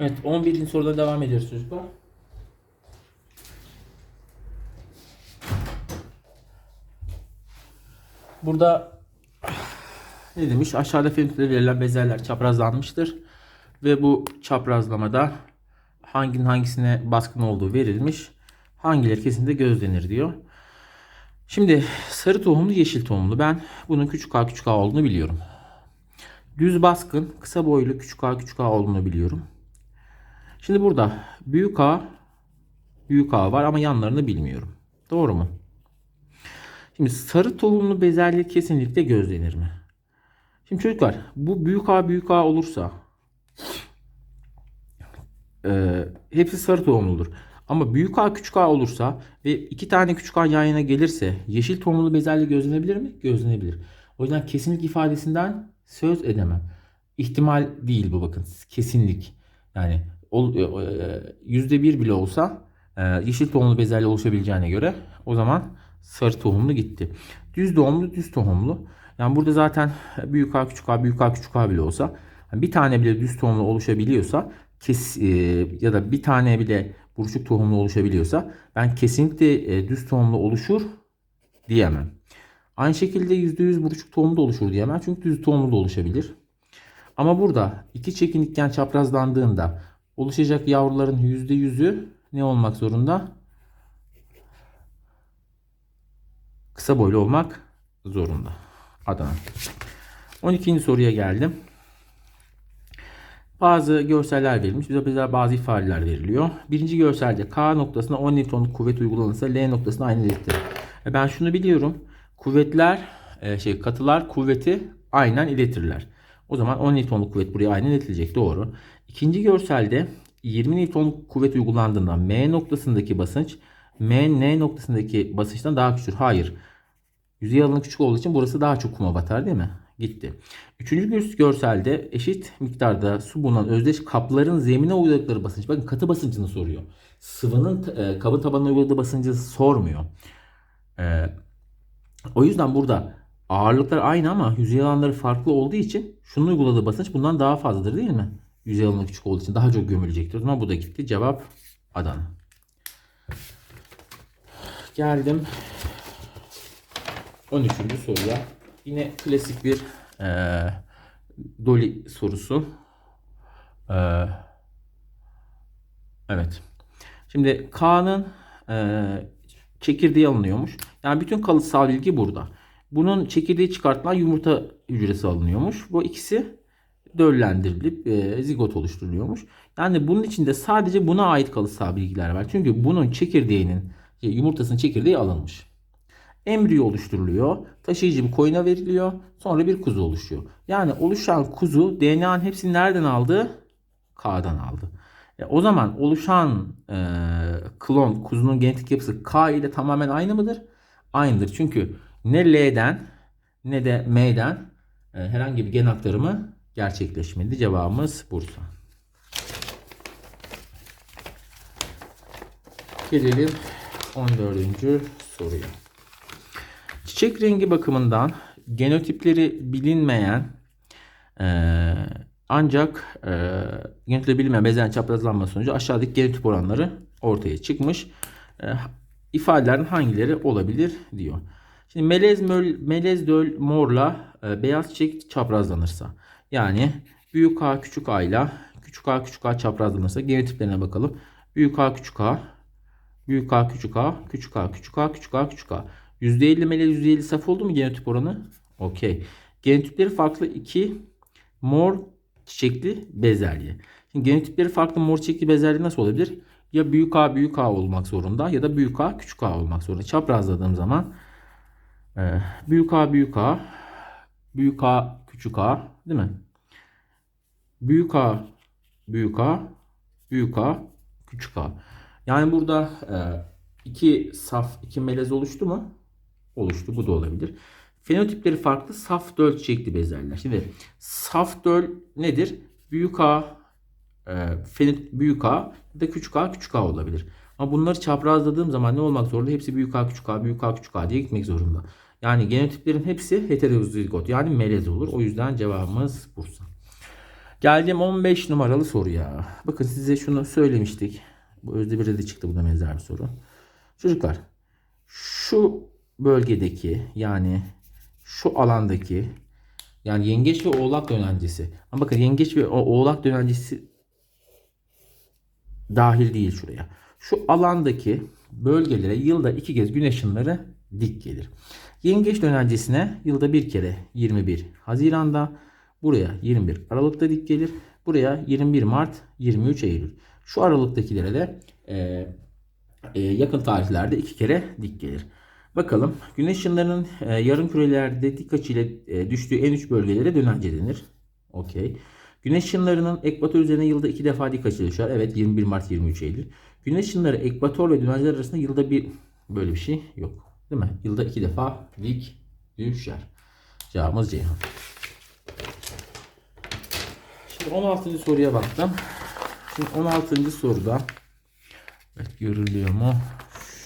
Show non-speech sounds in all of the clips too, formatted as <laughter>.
Evet 11. soruda devam ediyoruz çocuklar. Burada ne demiş? Aşağıda filmde verilen bezeller çaprazlanmıştır. Ve bu çaprazlamada hanginin hangisine baskın olduğu verilmiş. Hangileri kesinlikle gözlenir diyor. Şimdi sarı tohumlu yeşil tohumlu. Ben bunun küçük a küçük a olduğunu biliyorum. Düz baskın kısa boylu küçük a küçük a olduğunu biliyorum. Şimdi burada büyük A, büyük A var ama yanlarını bilmiyorum. Doğru mu? Şimdi sarı tohumlu bezelye kesinlikle gözlenir mi? Şimdi çocuklar bu büyük A büyük A olursa e, hepsi sarı tohumludur. Ama büyük A küçük A olursa ve iki tane küçük A yan yana gelirse yeşil tohumlu bezelye gözlenebilir mi? Gözlenebilir. O yüzden kesinlik ifadesinden söz edemem. İhtimal değil bu bakın. Kesinlik. Yani ol- e, e, bile olsa e, yeşil tohumlu bezelye oluşabileceğine göre o zaman sarı tohumlu gitti. Düz tohumlu düz tohumlu. Yani burada zaten büyük A küçük A büyük A küçük A bile olsa bir tane bile düz tohumlu oluşabiliyorsa kes, ya da bir tane bile buruşuk tohumlu oluşabiliyorsa ben kesinlikle düz tohumlu oluşur diyemem. Aynı şekilde %100 buruşuk tohumlu da oluşur diyemem. Çünkü düz tohumlu da oluşabilir. Ama burada iki çekinikten çaprazlandığında oluşacak yavruların %100'ü ne olmak zorunda? Kısa boylu olmak zorunda. Adana. 12. soruya geldim. Bazı görseller verilmiş. Bize bize bazı ifadeler veriliyor. Birinci görselde K noktasına 10 Newton'luk kuvvet uygulanırsa L noktasına aynı ilettir. E ben şunu biliyorum. Kuvvetler e, şey katılar kuvveti aynen iletirler. O zaman 10 Newton'luk kuvvet buraya aynen iletilecek. Doğru. İkinci görselde 20 Newton'luk kuvvet uygulandığında M noktasındaki basınç M N noktasındaki basınçtan daha küçüktür. Hayır. Yüzey alanı küçük olduğu için burası daha çok kuma batar değil mi? Gitti. Üçüncü gör- görselde eşit miktarda su bulunan özdeş kapların zemine uyguladıkları basınç. Bakın katı basıncını soruyor. Sıvının e, kabın tabanına uyguladığı basıncı sormuyor. E, o yüzden burada ağırlıklar aynı ama yüzey alanları farklı olduğu için şunun uyguladığı basınç bundan daha fazladır değil mi? Yüzey alanı küçük olduğu için daha çok gömülecektir. O bu da gitti. Cevap Adana. Geldim 13. soruya. Yine klasik bir eee Dolly sorusu. Eee, evet. Şimdi K'nın eee, çekirdeği alınıyormuş. Yani bütün kalıtsal bilgi burada. Bunun çekirdeği çıkartılan yumurta hücresi alınıyormuş. Bu ikisi döllendirilip eee, zigot oluşturuluyormuş. Yani bunun içinde sadece buna ait kalıtsal bilgiler var. Çünkü bunun çekirdeğinin yumurtasının çekirdeği alınmış embriyo oluşturuluyor. Taşıyıcı bir koyuna veriliyor. Sonra bir kuzu oluşuyor. Yani oluşan kuzu DNA'nın hepsini nereden aldı? K'dan aldı. E, o zaman oluşan e, klon kuzunun genetik yapısı K ile tamamen aynı mıdır? Aynıdır. Çünkü ne L'den ne de M'den e, herhangi bir gen aktarımı gerçekleşmedi. Cevabımız Bursa. Gelelim 14. soruya. Çiçek rengi bakımından genotipleri bilinmeyen eee, ancak eee genotipleri bilinmeyen bezen çaprazlanma sonucu aşağıdaki genotip oranları ortaya çıkmış. Eee, ifadelerin hangileri olabilir diyor. Şimdi melez, möl, melez döl morla e, beyaz çiçek çaprazlanırsa yani büyük A küçük A ile küçük A küçük A çaprazlanırsa genotiplerine bakalım. Büyük A küçük A Büyük A küçük A, küçük A küçük A, küçük A küçük A. %50 melez %50 saf oldu mu genotip oranı? Okey. Genotipleri farklı iki mor çiçekli bezelye. Şimdi genotipleri farklı mor çiçekli bezelye nasıl olabilir? Ya büyük A büyük A olmak zorunda ya da büyük A küçük A olmak zorunda. Çaprazladığım zaman e, büyük A büyük A, büyük A küçük A değil mi? Büyük A büyük A, büyük A küçük A. Yani burada e, iki saf, iki melez oluştu mu? Oluştu. Bu da olabilir. Fenotipleri farklı saf döl çiçekli bezelyeler. Şimdi saf döl nedir? Büyük A, e, fenotip büyük A ya da küçük A küçük A olabilir. Ama bunları çaprazladığım zaman ne olmak zorunda? Hepsi büyük A küçük A büyük A küçük A diye gitmek zorunda. Yani genotiplerin hepsi heterozigot yani melez olur. O yüzden cevabımız Bursa. Geldim 15 numaralı soruya. Bakın size şunu söylemiştik. Bu Özdebir'de de çıktı bu da benzer bir soru. Çocuklar şu bölgedeki yani şu alandaki yani yengeç ve oğlak dönencesi. Ama bakın yengeç ve oğlak dönencesi dahil değil şuraya. Şu alandaki bölgelere yılda iki kez güneş ışınları dik gelir. Yengeç dönencesine yılda bir kere 21 Haziran'da, buraya 21 Aralık'ta dik gelir. Buraya 21 Mart, 23 Eylül. Şu aralıktakilere de e, e, yakın tarihlerde iki kere dik gelir. Bakalım güneş ışınlarının e, yarım kürelerde dik açıyla e, düştüğü en üç bölgelere dönence denir. Okey. Güneş ışınlarının ekvator üzerine yılda iki defa dik açıyla düşer. Evet 21 Mart 23 Eylül. Güneş ışınları ekvator ve dönenceler arasında yılda bir böyle bir şey yok. Değil mi? Yılda iki defa dik düşer. Cevabımız Ceyhan. Şimdi 16. soruya baktım. Şimdi 16. soruda Evet görülüyor mu?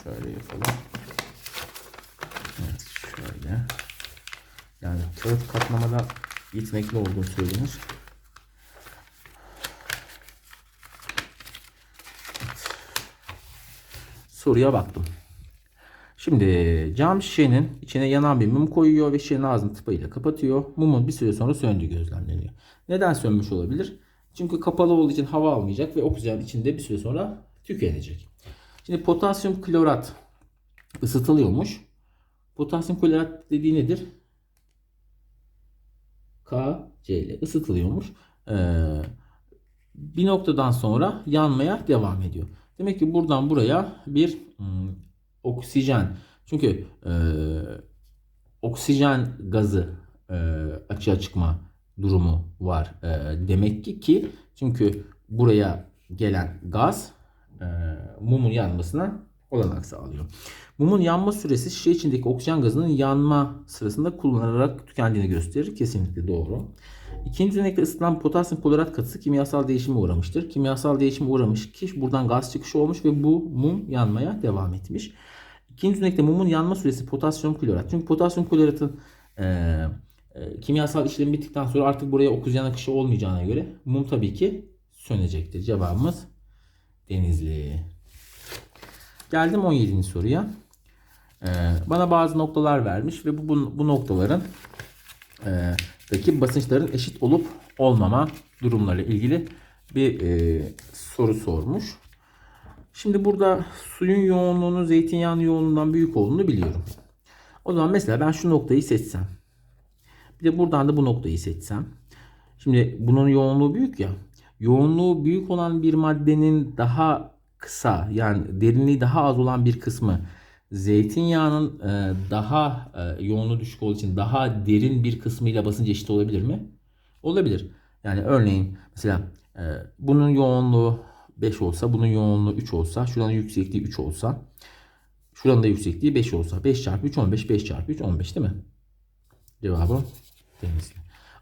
Şöyle yapalım. Evet şöyle. Yani kağıt katlamada gitmekle olduğu söylenir. Soruya baktım. Şimdi cam şişenin içine yanan bir mum koyuyor ve şişenin ağzını tıpayla kapatıyor. Mumun bir süre sonra söndüğü gözlemleniyor. Neden sönmüş olabilir? Çünkü kapalı olduğu için hava almayacak ve oksijen içinde bir süre sonra tükenecek. Şimdi potasyum klorat ısıtılıyormuş. Potasyum klorat dediği nedir? KC ile ısıtılıyormuş. Ee, bir noktadan sonra yanmaya devam ediyor. Demek ki buradan buraya bir hmm, oksijen. Çünkü e, oksijen gazı e, açığa çıkma durumu var. E, demek ki ki çünkü buraya gelen gaz e, mumun yanmasına olanak sağlıyor. Mumun yanma süresi şişe içindeki oksijen gazının yanma sırasında kullanılarak tükendiğini gösterir. Kesinlikle doğru. İkinci örnekte ısıtılan potasyum klorat katısı kimyasal değişime uğramıştır. Kimyasal değişime uğramış ki buradan gaz çıkışı olmuş ve bu mum yanmaya devam etmiş. İkinci örnekte mumun yanma süresi potasyum klorat. Çünkü potasyum kloratın e, e, kimyasal işlemi bittikten sonra artık buraya oksijen akışı olmayacağına göre mum tabii ki sönecektir. Cevabımız Denizli. Geldim 17. soruya. Ee, bana bazı noktalar vermiş ve bu, bu, bu noktaların e, basınçların eşit olup olmama durumlarıyla ilgili bir e, soru sormuş. Şimdi burada suyun yoğunluğunun zeytinyağının yoğunluğundan büyük olduğunu biliyorum. O zaman mesela ben şu noktayı seçsem. Bir de buradan da bu noktayı seçsem. Şimdi bunun yoğunluğu büyük ya. Yoğunluğu büyük olan bir maddenin daha kısa yani derinliği daha az olan bir kısmı zeytinyağının e, daha e, yoğunluğu düşük olduğu için daha derin bir kısmıyla basınç eşit olabilir mi? Olabilir. Yani örneğin mesela e, bunun yoğunluğu 5 olsa, bunun yoğunluğu 3 olsa, şuranın yüksekliği 3 olsa, şuranın da yüksekliği 5 olsa. 5 çarpı 3 15, 5 çarpı 3 15 değil mi? Cevabı Denizli.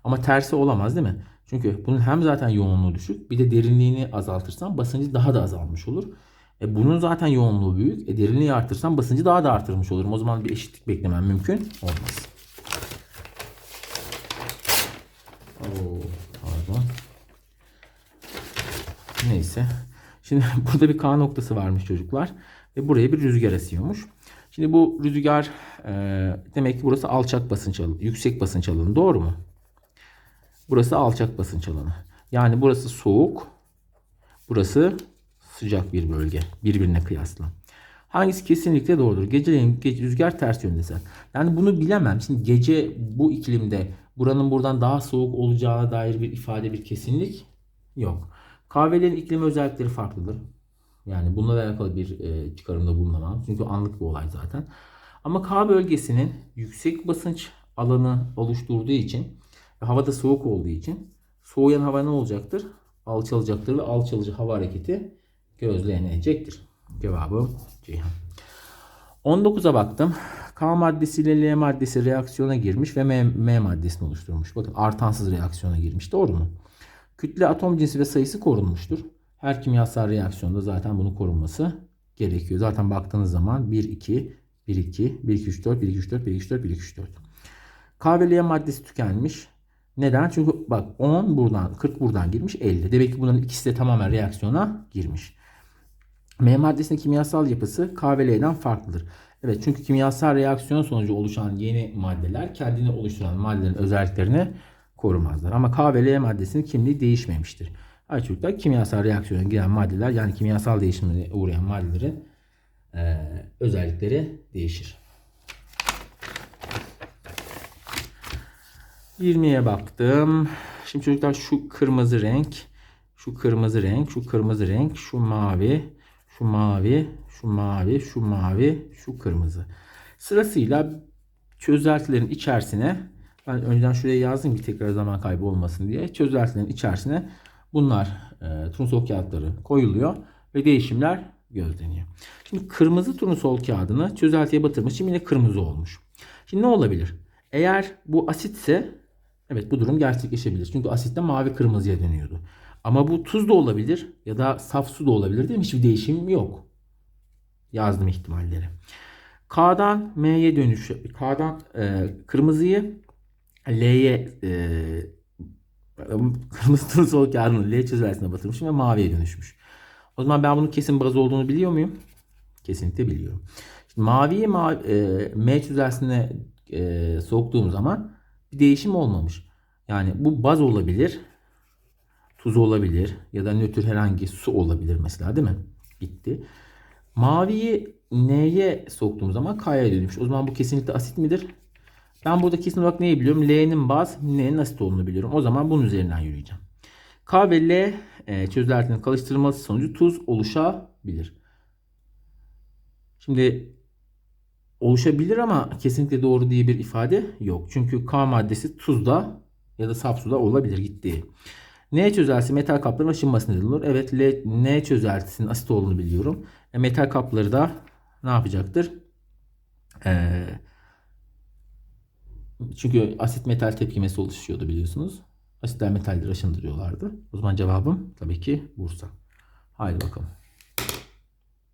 Ama tersi olamaz değil mi? Çünkü bunun hem zaten yoğunluğu düşük bir de derinliğini azaltırsan basıncı daha da azalmış olur. E bunun zaten yoğunluğu büyük. E derinliği artırsam basıncı daha da artırmış olurum. O zaman bir eşitlik beklemem mümkün olmaz. Oo, pardon. Neyse. Şimdi <laughs> burada bir K noktası varmış çocuklar. Ve buraya bir rüzgar esiyormuş. Şimdi bu rüzgar e, demek ki burası alçak basınç alanı, yüksek basınç alanı. Doğru mu? Burası alçak basınç alanı. Yani burası soğuk. Burası sıcak bir bölge. Birbirine kıyasla. Hangisi kesinlikle doğrudur? Geceleyin gece, rüzgar ters yönde eser. Yani bunu bilemem. Şimdi gece bu iklimde buranın buradan daha soğuk olacağına dair bir ifade, bir kesinlik yok. Kahvelerin iklim özellikleri farklıdır. Yani bununla alakalı bir e, çıkarımda bulunamam. Çünkü anlık bir olay zaten. Ama K bölgesinin yüksek basınç alanı oluşturduğu için ve havada soğuk olduğu için soğuyan hava ne olacaktır? Alçalacaktır ve alçalıcı hava hareketi gözlenecektir. Cevabı Ceyhan. 19'a baktım. K maddesi ile L maddesi reaksiyona girmiş ve M, M maddesini oluşturmuş. Bakın artansız reaksiyona girmiş. Doğru mu? Kütle atom cinsi ve sayısı korunmuştur. Her kimyasal reaksiyonda zaten bunun korunması gerekiyor. Zaten baktığınız zaman 1, 2, 1, 2, 1, 2, 3, 4, 1, 2, 3, 4, 1, 2, 3, 4, 1, 2, 3, 4. K ve L maddesi tükenmiş. Neden? Çünkü bak 10 buradan 40 buradan girmiş 50. Demek ki bunların ikisi de tamamen reaksiyona girmiş. M maddesinin kimyasal yapısı K ve L'den farklıdır. Evet çünkü kimyasal reaksiyon sonucu oluşan yeni maddeler kendini oluşturan maddelerin özelliklerini korumazlar. Ama K ve L maddesinin kimliği değişmemiştir. Ayçiçekler kimyasal reaksiyona giren maddeler yani kimyasal değişimine uğrayan maddelerin eee, özellikleri değişir. 20'ye baktım. Şimdi çocuklar şu kırmızı renk, şu kırmızı renk, şu kırmızı renk, şu mavi, şu mavi, şu mavi, şu mavi, şu kırmızı. Sırasıyla çözeltilerin içerisine ben önceden şuraya yazdım ki tekrar zaman kaybı olmasın diye. Çözeltilerin içerisine bunlar e, turnusol kağıtları koyuluyor ve değişimler gözleniyor. Şimdi kırmızı turnusol kağıdını çözeltiye batırmış. Şimdi yine kırmızı olmuş. Şimdi ne olabilir? Eğer bu asitse evet bu durum gerçekleşebilir. Çünkü asitte mavi kırmızıya dönüyordu. Ama bu tuz da olabilir ya da saf su da olabilir değil mi? Hiçbir değişim yok. Yazdım ihtimalleri. K'dan M'ye dönüş. K'dan e, kırmızıyı L'ye e, kırmızı turnusol kağıdını L çözeltisine batırmışım ve maviye dönüşmüş. O zaman ben bunun kesin baz olduğunu biliyor muyum? Kesinlikle biliyorum. Şimdi maviyi mavi, e, M çözeltisine e, soktuğum zaman bir değişim olmamış. Yani bu baz olabilir, tuz olabilir ya da nötr herhangi su olabilir mesela değil mi? Gitti. Maviyi N'ye soktuğum zaman K'ya dönmüş. O zaman bu kesinlikle asit midir? Ben burada kesin olarak neyi biliyorum? L'nin baz, N'nin asit olduğunu biliyorum. O zaman bunun üzerinden yürüyeceğim. K ve L e, çözeltinin karıştırılması sonucu tuz oluşabilir. Şimdi oluşabilir ama kesinlikle doğru diye bir ifade yok. Çünkü K maddesi tuzda ya da saf suda olabilir gittiği. N çözeltisi metal kapların aşınması neden olur. Evet L, N çözeltisinin asit olduğunu biliyorum. E, metal kapları da ne yapacaktır? Ee, çünkü asit metal tepkimesi oluşuyordu biliyorsunuz. Asitler metalleri aşındırıyorlardı. O zaman cevabım tabii ki Bursa. Haydi bakalım.